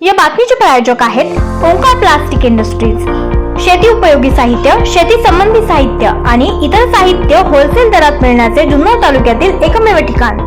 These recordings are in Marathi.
या बातमीचे प्रायोजक आहेत ओंकार प्लास्टिक इंडस्ट्रीज. शेती उपयोगी साहित्य शेती संबंधी साहित्य आणि इतर साहित्य होलसेल दरात मिळण्याचे जुन्नर तालुक्यातील एकमेव ठिकाण.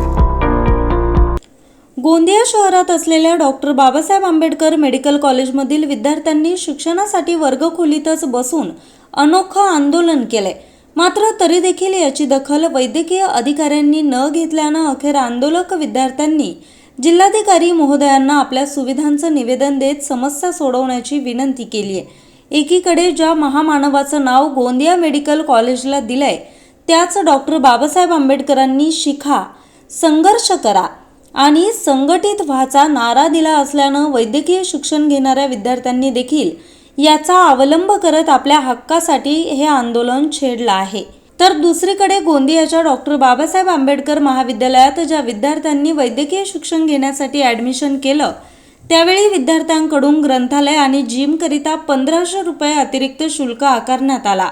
गोंदिया शहरात असलेल्या डॉक्टर बाबासाहेब आंबेडकर मेडिकल कॉलेजमधील विद्यार्थ्यांनी शिक्षणासाठी वर्गखोलीतच बसून अनोखं आंदोलन केलंय. मात्र तरी देखील याची दखल वैद्यकीय अधिकाऱ्यांनी न घेतल्यानं अखेर आंदोलक विद्यार्थ्यांनी जिल्हाधिकारी महोदयांना आपल्या सुविधांचं निवेदन देत समस्या सोडवण्याची विनंती केली आहे. एकीकडे ज्या महामानवाचं नाव गोंदिया मेडिकल कॉलेजला दिलंय त्याच डॉक्टर बाबासाहेब आंबेडकरांनी शिखा संघर्ष करा आणि संघटित व्हाचा नारा दिला असल्यानं वैद्यकीय शिक्षण घेणाऱ्या विद्यार्थ्यांनी देखील याचा अवलंब करत आपल्या हक्कासाठी हे आंदोलन छेडलं आहे. तर दुसरीकडे गोंदियाच्या डॉक्टर बाबासाहेब आंबेडकर महाविद्यालयात ज्या विद्यार्थ्यांनी वैद्यकीय शिक्षण घेण्यासाठी ॲडमिशन केलं त्यावेळी विद्यार्थ्यांकडून ग्रंथालय आणि जिमकरिता पंधराशे रुपये अतिरिक्त शुल्क आकारण्यात आला.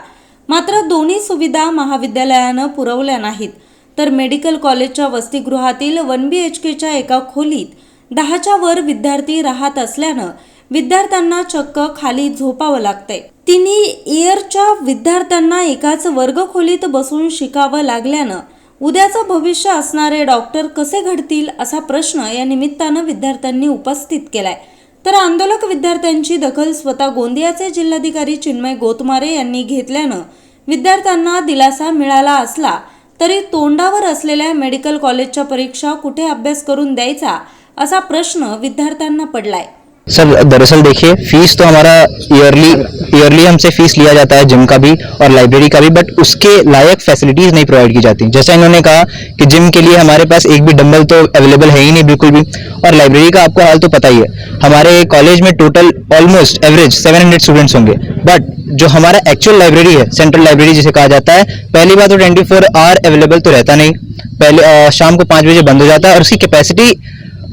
मात्र दोन्ही सुविधा महाविद्यालयानं पुरवल्या नाहीत. तर मेडिकल कॉलेजच्या वसतिगृहातील वन बी एच केच्या एका खोलीत दहाच्या वर विद्यार्थी राहत असल्यानं विद्यार्थ्यांना चक्क खाली झोपावं लागतंय. तिन्ही इयरच्या विद्यार्थ्यांना एकाच वर्गखोलीत बसून शिकावं लागल्यानं उद्याचं भविष्य असणारे डॉक्टर कसे घडतील असा प्रश्न या निमित्तानं विद्यार्थ्यांनी उपस्थित केलाय. तर आंदोलक विद्यार्थ्यांची दखल स्वतः गोंदियाचे जिल्हाधिकारी चिन्मय गोतमारे यांनी घेतल्यानं विद्यार्थ्यांना दिलासा मिळाला असला तरी तोंडावर असलेल्या मेडिकल कॉलेजच्या परीक्षा कुठे अभ्यास करून द्यायचा असा प्रश्न विद्यार्थ्यांना पडलाय. सर, दरअसल देखिए फ़ीस तो हमारा ईयरली ईयरली हमसे फ़ीस लिया जाता है जिम का भी और लाइब्रेरी का भी बट उसके लायक फैसिलिटीज़ नहीं प्रोवाइड की जाती। जैसा इन्होंने कहा कि जिम के लिए हमारे पास एक भी डंबल तो अवेलेबल है ही नहीं बिल्कुल भी। और लाइब्रेरी का आपको हाल तो पता ही है, हमारे कॉलेज में टोटल ऑलमोस्ट एवरेज 700 स्टूडेंट्स होंगे। बट जो हमारा एक्चुअल लाइब्रेरी है सेंट्रल लाइब्रेरी जिसे कहा जाता है, पहली बार तो 24 फोर आवर अवेलेबल तो रहता नहीं। पहले शाम को पाँच बजे बंद हो जाता है और उसकी कैपेसिटी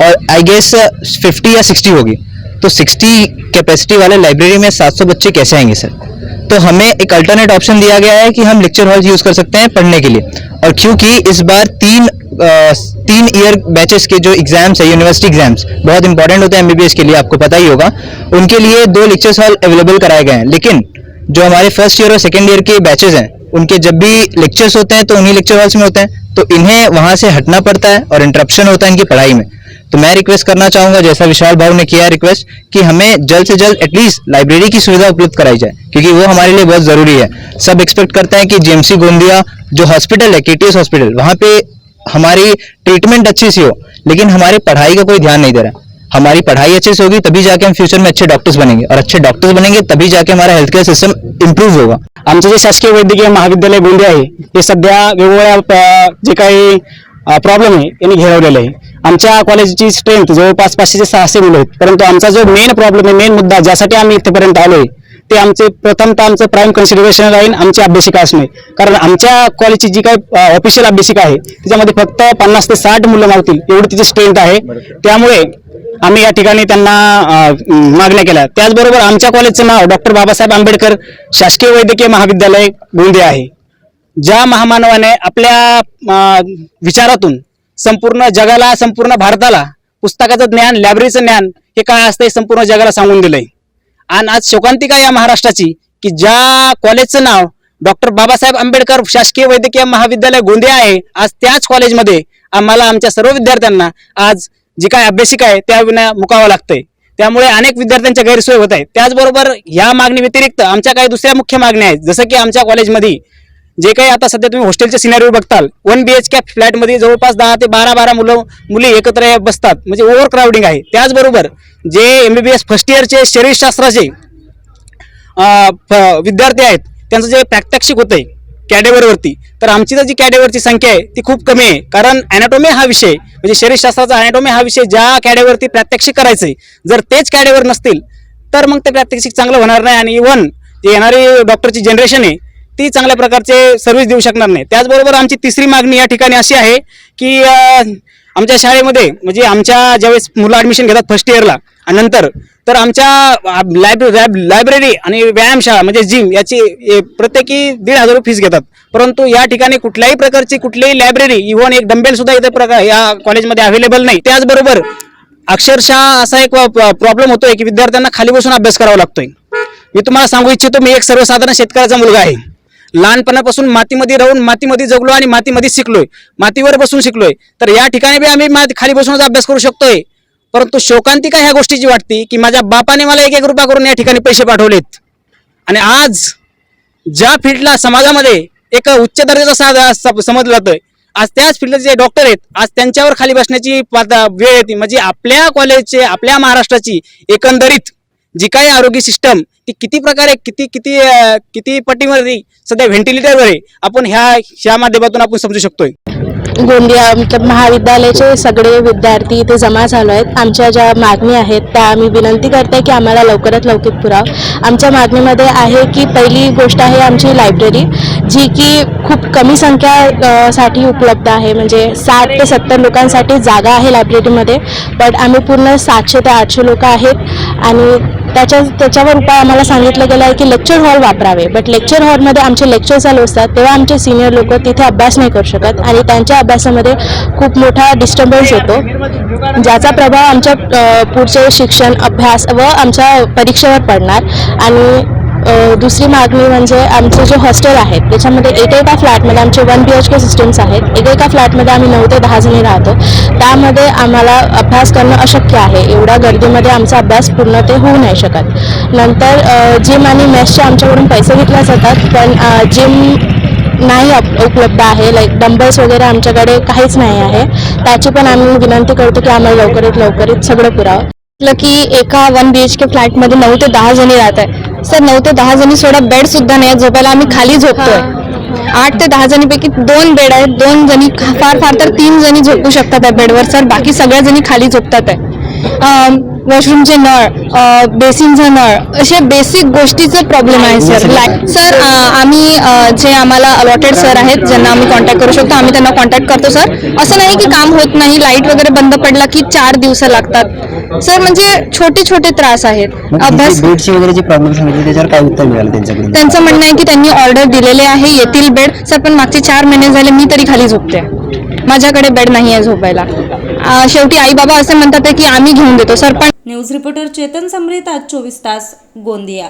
और आई गेस फिफ्टी या सिक्सटी होगी। तो 60 कैपेसिटी वाले लाइब्रेरी में 700 बच्चे कैसे आएँगे सर तो हमें एक अल्टरनेट ऑप्शन दिया गया है कि हम लेक्चर हॉल यूज़ कर सकते हैं पढ़ने के लिए। और क्योंकि इस बार तीन तीन ईयर बैचेस के जो एग्ज़ाम्स है यूनिवर्सिटी एग्ज़ाम्स बहुत इंपॉर्टेंट होते हैं एमबीबीएस के लिए, आपको पता ही होगा। उनके लिए दो लेक्चर्स हॉल अवेलेबल कराए गए हैं। लेकिन जो हमारे फ़र्स्ट ईयर और सेकेंड ईयर के बैचेज हैं, उनके जब भी लेक्चर्स होते हैं तो उन्हीं लेक्चर हॉल्स में होते हैं। तो इन्हें वहाँ से हटना पड़ता है और इंटरप्शन होता है इनकी पढ़ाई में। तो मैं रिक्वेस्ट करना चाहूँगा, जैसा विशाल भाव ने किया रिक्वेस्ट कि हमें जल्द से जल्द एटलीस्ट लाइब्रेरी की सुविधा उपलब्ध कराई जाए, क्योंकि वो हमारे लिए बहुत ज़रूरी है। सब एक्सपेक्ट करते हैं कि जीएमसी गोंदिया, जो हॉस्पिटल है केटीएस हॉस्पिटल वहाँ पे हमारी ट्रीटमेंट अच्छी सी हो, लेकिन हमारी पढ़ाई का कोई ध्यान नहीं दे रहा। हमारी पढ़ाई अच्छे से होगी, तभी जाके हम फ्यूचर में अच्छे डॉक्टर्स बनेंगे, और अच्छे डॉक्टर्स बनेंगे, तभी जाके हमारा हेल्थ केअर सिस्टम इम्प्रूव होगा। आमचं जे शासकीय वैद्यकीय महाविद्यालय गोंदिया आहे, ते सध्या वेगवेगळ्या जे काही प्रॉब्लेम आहे यांनी घेरवलेलं आहे. आमच्या कॉलेजची स्ट्रेंथ जवळपास पाचशे ते सहाशे मुलं आहेत. परंतु आमचा जो मेन प्रॉब्लेम आहे मेन मुद्दा ज्यासाठी आम्ही इथेपर्यंत आलोय ते आमचे प्रथमतः आमचं प्राईम कन्सिडरेशन राहील आमची अभ्यासिका असणे. कारण आमच्या कॉलेजची जी काही ऑफिशियल अभ्यासिका आहे त्याच्यामध्ये फक्त पन्नास ते साठ मुलं मागतील एवढी तिची स्ट्रेंथ आहे. त्यामुळे आम्ही या ठिकाणी त्यांना मागण्या केल्या. त्याचबरोबर आमच्या कॉलेजचं नाव डॉक्टर बाबासाहेब आंबेडकर शासकीय वैद्यकीय महाविद्यालय गोंदिया आहे. ज्या महामानवाने आपल्या विचारातून संपूर्ण जगाला संपूर्ण भारताला पुस्तकाचं ज्ञान लायब्ररीचं ज्ञान हे काय असतं हे संपूर्ण जगाला सांगून दिलंय. आणि आज शोकांतिका या महाराष्ट्राची की ज्या कॉलेजचं नाव डॉक्टर बाबासाहेब आंबेडकर शासकीय वैद्यकीय महाविद्यालय गोंदिया आहे आज त्याच कॉलेजमध्ये आम्हाला आमच्या सर्व विद्यार्थ्यांना आज जी काय अभ्यासिका आहे त्या विना मुकावं लागतंय. त्यामुळे अनेक विद्यार्थ्यांच्या गैरसोय होत आहे त्याचबरोबर ह्या मागणी व्यतिरिक्त आमच्या काही दुसऱ्या मुख्य मागण्या आहेत. जसं की आमच्या कॉलेजमध्ये जे काही आता सध्या तुम्ही हॉस्टेलचे सिनारी बघताल वन बी एच के फ्लॅटमध्ये जवळपास दहा ते बारा बारा मुलं मुली एकत्र बसतात. म्हणजे ओव्हर क्राऊडिंग आहे. त्याचबरोबर जे M B B S first इयरचे शरीरशास्त्राचे विद्यार्थी आहेत त्यांचं जे प्रात्यक्षिक होतंय कॅडेवरवरती तर आमची तर जी कॅडेवरची संख्या आहे ती खूप कमी आहे. कारण ॲनाटोमी हा विषय म्हणजे शरीरशास्त्राचा अॅनाटॉमी हा विषय ज्या कॅडेवरती प्रात्यक्षिक आहे जर तेच कॅडेवर नसतील तर मग ते प्रात्यक्षिक चांगलं होणार नाही. आणि इव्हन जे येणारी डॉक्टरची जनरेशन आहे ती चांगल्या प्रकारचे सर्व्हिस देऊ शकणार नाही. त्याचबरोबर आमची तिसरी मागणी या ठिकाणी अशी आहे की आमच्या शाळेमध्ये म्हणजे आमच्या ज्यावेळेस मुलं ऍडमिशन घेतात फर्स्ट इयरला आणि नंतर तर आमच्या लायब्ररी लायब्ररी आणि व्यायामशाळा म्हणजे जिम याची प्रत्येकी दीड हजार फीस घेतात. परंतु या ठिकाणी कुठल्याही प्रकारची कुठलीही लायब्ररी इव्हन एक डंबेल सुद्धा इथे प्रकार या कॉलेजमध्ये अवेलेबल नाही. त्याचबरोबर अक्षरशः असा एक प्रॉब्लेम होतोय की विद्यार्थ्यांना खाली बसून अभ्यास करावा लागतोय. मी तुम्हाला सांगू इच्छितो मी एक सर्वसाधारण शेतकऱ्याचा मुलगा आहे. लहानपणापासून मातीमध्ये राहून मातीमध्ये जगलो आणि मातीमध्ये शिकलोय. मातीवर बसून शिकलोय. तर या ठिकाणी बी आम्ही खाली बसूनच अभ्यास करू शकतोय. परंतु शोकांतिका ह्या गोष्टीची वाटते? की माझ्या बापाने मला एक एक रुपया करून या ठिकाणी पैसे पाठवलेत. आणि आज ज्या फील्डला समाजामध्ये एक उच्च दर्जाचा साध स- समजलं जातोय आज त्याच फील्डचे जे डॉक्टर आहेत आज त्यांच्यावर खाली बसण्याची पात- वेळ येते. म्हणजे आपल्या कॉलेजचे आपल्या महाराष्ट्राची एकंदरीत जी काही आरोग्य सिस्टम ती किती प्रकारे किती किती किती पटीमध्ये सध्या व्हेंटिलेटरवर आहे आपण ह्या ह्या माध्यमातून आपण समजू शकतोय. गोंदिया मतलब महाविद्यालयाचे सगळे विद्यार्थी इथे जमा झालो आहेत. आमच्या ज्या मागणी आहेत त्या आम्ही विनंती करते की आम्हाला लवकरात लवकर पुराव. आमच्या मागणीमध्ये आहे की पहिली गोष्ट आहे आमची लायब्ररी जी की खूप कमी संख्या साठी उपलब्ध आहे. म्हणजे साठ ते सत्तर लोकांसाठी जागा आहे लायब्ररीमध्ये बट आम्ही पूर्ण सातशे ते आठशे लोक आहेत. आणि त्याच्या त्याच्यावर उपाय आम्हाला सांगितलं गेलं आहे की लेक्चर हॉल वापरावे. बट लेक्चर हॉलमध्ये आमचे लेक्चर चालू असतात. तेव्हा आमचे सिनियर लोक तिथे अभ्यास नाही करू शकत. आणि त्यांच्या अभ्यासामध्ये खूप मोठा डिस्टर्बन्स होतो. ज्याचा प्रभाव आमच्या पुढचे शिक्षण अभ्यास व आमच्या परीक्षेवर पडणार. आणि दुसरी मागणी म्हणजे आमचे जे हॉस्टेल आहेत त्याच्यामध्ये एकेका फ्लॅटमध्ये आमचे one B H K systems आहेत. एकेका फ्लॅटमध्ये आम्ही नऊ ते दहा जणी राहतो. त्यामध्ये आम्हाला अभ्यास करणं अशक्य आहे. एवढ्या गर्दीमध्ये आमचा अभ्यास पूर्ण ते होऊ नाही शकत. नंतर जिम आणि मेसचे आमच्याकडून पैसे घेतले जातात पण जिम नाही अप- उपलब्ध आहे. लाईक डंबल्स वगैरे आमच्याकडे काहीच नाही आहे. त्याची पण आम्ही विनंती करतो की आम्हाला लवकरात लवकरात सगळं पुरावं. म्हटलं की एका वन बी एच के फ्लॅटमध्ये नऊ ते दहा जणी राहत आहे सर नऊ ते दहा जणी सोडा बेड सुद्धा नाही झोपायला. आम्ही खाली झोपतोय. आठ ते दहा जणीपैकी दोन बेड आहेत. दोन जणी फार फार तर तीन जणी झोपू शकतात त्या बेडवर. सर बाकी सगळ्या जणी खाली झोपतात आहे. वॉशरूमचे नळ बेसिनचा नळ असे बेसिक गोष्टीचे प्रॉब्लेम आहे सर लाईक सर आम्ही जे आम्हाला अलॉटेड सर आहेत ज्यांना आम्ही कॉन्टॅक्ट करू शकतो आम्ही त्यांना कॉन्टॅक्ट करतो सर असं नाही की काम होत नाही लाइट वगैरे बंद पडला की चार दिवस लागतात. सर म्हणजे छोटे छोटे त्रास आहेत. अभ्यास वगैरे जे प्रॉब्लेम सांगितले त्याच्यावर काय उत्तर मिळालं त्यांच्याकडून? त्यांचं म्हणणं आहे की त्यांनी ऑर्डर दिलेले आहे येतील बेड सर पण मागचे चार महिने झाले मी तरी खाली झोपते. माझ्याकडे बेड नाही आहे झोपायला. शेवटी आई बाबा असे म्हणतात की आम्ही घेऊन देतो. सरपंच न्यूज रिपोर्टर चेतन समरीत आज चोवीस तास गोंदिया.